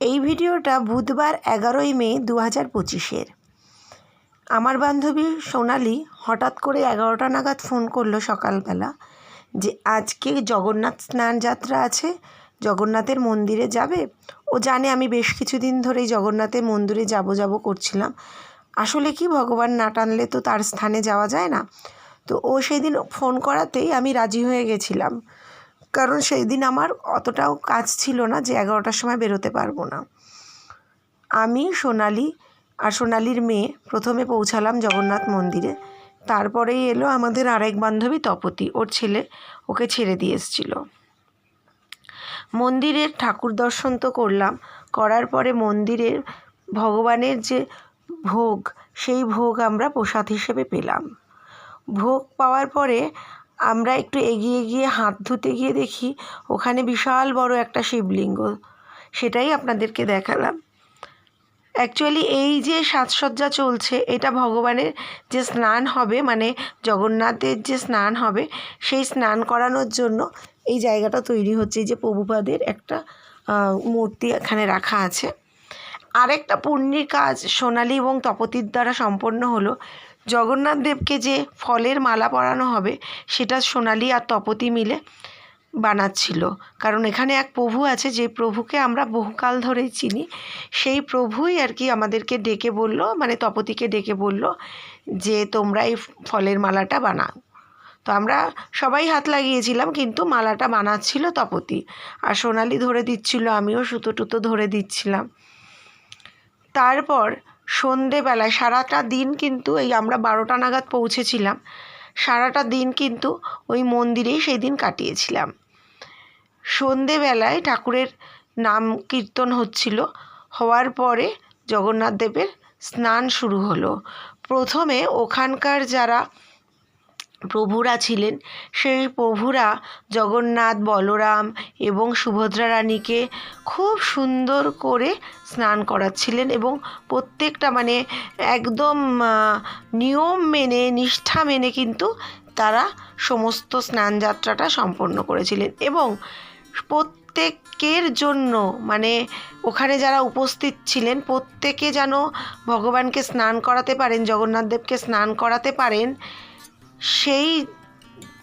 এই ভিডিওটা বুধবার এগারোই মে দু হাজার পঁচিশের। আমার বান্ধবী সোনালি হঠাৎ করে এগারোটা নাগাদ ফোন করল সকালবেলা যে, আজকে জগন্নাথ স্নান যাত্রা আছে, জগন্নাথের মন্দিরে যাবে? ও জানে আমি বেশ কিছুদিন ধরেই জগন্নাথের মন্দিরে যাব যাব করছিলাম। আসলে কি ভগবান না টানলে তো তার স্থানে যাওয়া যায় না? তো ও সেই দিন ফোন করাতেই আমি রাজি হয়ে গেছিলাম। কারণ সেই দিন আমার অতটাও কাজ ছিল না যে এগারোটার সময় বেরোতে পারব না। আমি, সোনালি আর সোনালির মেয়ে প্রথমে পৌঁছালাম জগন্নাথ মন্দিরে। তারপরেই এলো আমাদের আরেক বান্ধবী তপতি, ওর ছেলে ওকে ছেড়ে দিয়ে এসেছিল। মন্দিরের ঠাকুর দর্শন তো করলাম, করার পরে মন্দিরের ভগবানের যে ভোগ, সেই ভোগ আমরা প্রসাদ হিসেবে পেলাম। ভোগ পাওয়ার পরে আমরা একটু এগিয়ে গিয়ে হাত ধুতে গিয়ে দেখি ওখানে বিশাল বড় একটা শিবলিঙ্গ। সেটাই আপনাদেরকে দেখালাম। অ্যাকচুয়ালি এই যে সাজসজ্জা চলছে, এটা ভগবানের যে স্নান হবে মানে জগন্নাথের যে স্নান হবে, সেই স্নান করানোর জন্য এই জায়গাটা তৈরি হচ্ছে। যে প্রভুপাদের একটা মূর্তি এখানে রাখা আছে। আরেকটা পুণ্যির কাজ সোনালি এবং তপতির দ্বারা সম্পন্ন হলো। জগন্নাথ দেবকে যে ফলের মালা পরানো হবে, সেটা সোনালি আর তপতি মিলে বানাচ্ছিল। কারণ এখানে এক প্রভু আছে, যে প্রভুকে আমরা বহুকাল ধরেই চিনি। সেই প্রভুই আর কি আমাদেরকে ডেকে বলল মানে তপতিকে ডেকে বলল, যে তোমরা এই ফলের মালাটা বানাও। তো আমরা সবাই হাত লাগিয়েছিলাম, কিন্তু মালাটা বানাচ্ছিল তপতি। আর সোনালি ধরে দিচ্ছিল, আমিও সুতো টুতো ধরে দিচ্ছিলাম। তারপর সন্ধেবেলায় সারাটা দিন কিন্তু এই আমরা বারোটা নাগাদ পৌঁছেছিলাম। সারাটা দিন কিন্তু ওই মন্দিরেই সেই দিন কাটিয়েছিলাম। সন্ধেবেলায় ঠাকুরের নাম কীর্তন হচ্ছিল। হওয়ার পরে জগন্নাথ দেবের স্নান শুরু হলো। প্রথমে ওখানকার যারা প্রভুরা ছিলেন। সেই প্রভুরা জগন্নাথ, বলরাম এবং সুভদ্রা রানীকে খুব সুন্দর করে স্নান করাচ্ছিলেন এবং প্রত্যেকটা মানে একদম নিয়ম মেনে, নিষ্ঠা মেনে কিন্তু তারা সমস্ত স্নান যাত্রাটা সম্পন্ন করেছিলেন এবং প্রত্যেকের জন্য মানে ওখানে যারা উপস্থিত ছিলেন, প্রত্যেকে যেন ভগবানকে স্নান করাতে পারেন জগন্নাথ দেবকে স্নান করাতে পারেন সেই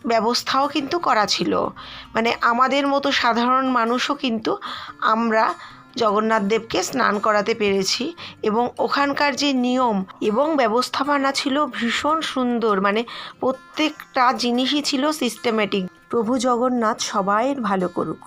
ব্যবস্থাও কিন্তু করা ছিল। মানে আমাদের মতো সাধারণ মানুষও কিন্তু আমরা জগন্নাথ দেবকে স্নান করাতে পেরেছি এবং ওখানকার যে নিয়ম এবং ব্যবস্থাপনা ছিল ভীষণ সুন্দর। মানে প্রত্যেকটা জিনিসই ছিল সিস্টেমেটিক প্রভু জগন্নাথ সবাইয়ের ভালো করুক।